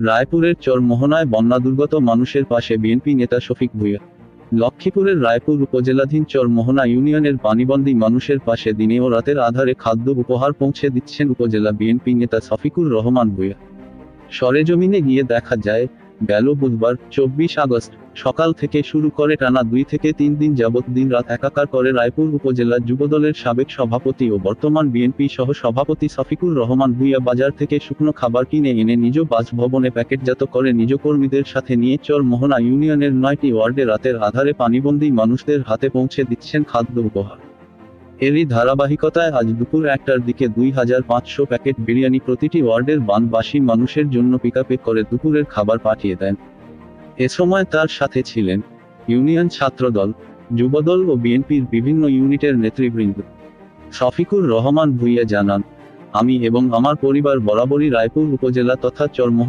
রায়পুরের চরমোহনায় বন্যা দুর্গত মানুষের পাশে বিএনপি নেতা শফিক ভুঁইয়া। লক্ষ্মীপুরের রায়পুর উপজেলাধীন চরমোহনা ইউনিয়নের পানিবন্দী মানুষের পাশে দিনে ও রাতের আধারে খাদ্য উপহার পৌঁছে দিচ্ছেন উপজেলা বিএনপি নেতা শফিকুর রহমান ভুঁইয়া। সরেজমিনে গিয়ে দেখা যায় গেল বুধবার, চব্বিশ আগস্ট। সকাল থেকে শুরু করে টানা দুই থেকে তিন দিন যাবৎ দিন রাত একাকার করে রায়পুর উপজেলা যুবদলের সাবেক সভাপতি ও বর্তমান বিএনপি সহ সভাপতি শফিকুর রহমান ভুইয়া বাজার থেকে শুকনো খাবার কিনে এনে নিজ বাসভবনে প্যাকেটজাত করে নিজ কর্মীদের সাথে নিয়ে চর মোহনা ইউনিয়নের নয়টি ওয়ার্ডে রাতের আধারে পানিবন্দী মানুষদের হাতে পৌঁছে দিচ্ছেন খাদ্য উপহার। এরই ধারাবাহিকতায় আজ দুপুর একটার দিকে দুই হাজার পাঁচশো প্যাকেট বিরিয়ানি প্রতিটি ওয়ার্ডের বানবাসী মানুষের জন্য পিকআপে করে দুপুরের খাবার পাঠিয়ে দেন। এ সময় তার সাথে ছিলেন ইউনিয়ন ছাত্রদল, যুবদল ও বিএনপির বিভিন্ন ইউনিটের নেতৃবৃন্দ। শফিকুর রহমান ভুইয়া জানান, আমি এবং আমার পরিবার বরাবরই রায়পুর উপজেলা তথা চরমোহন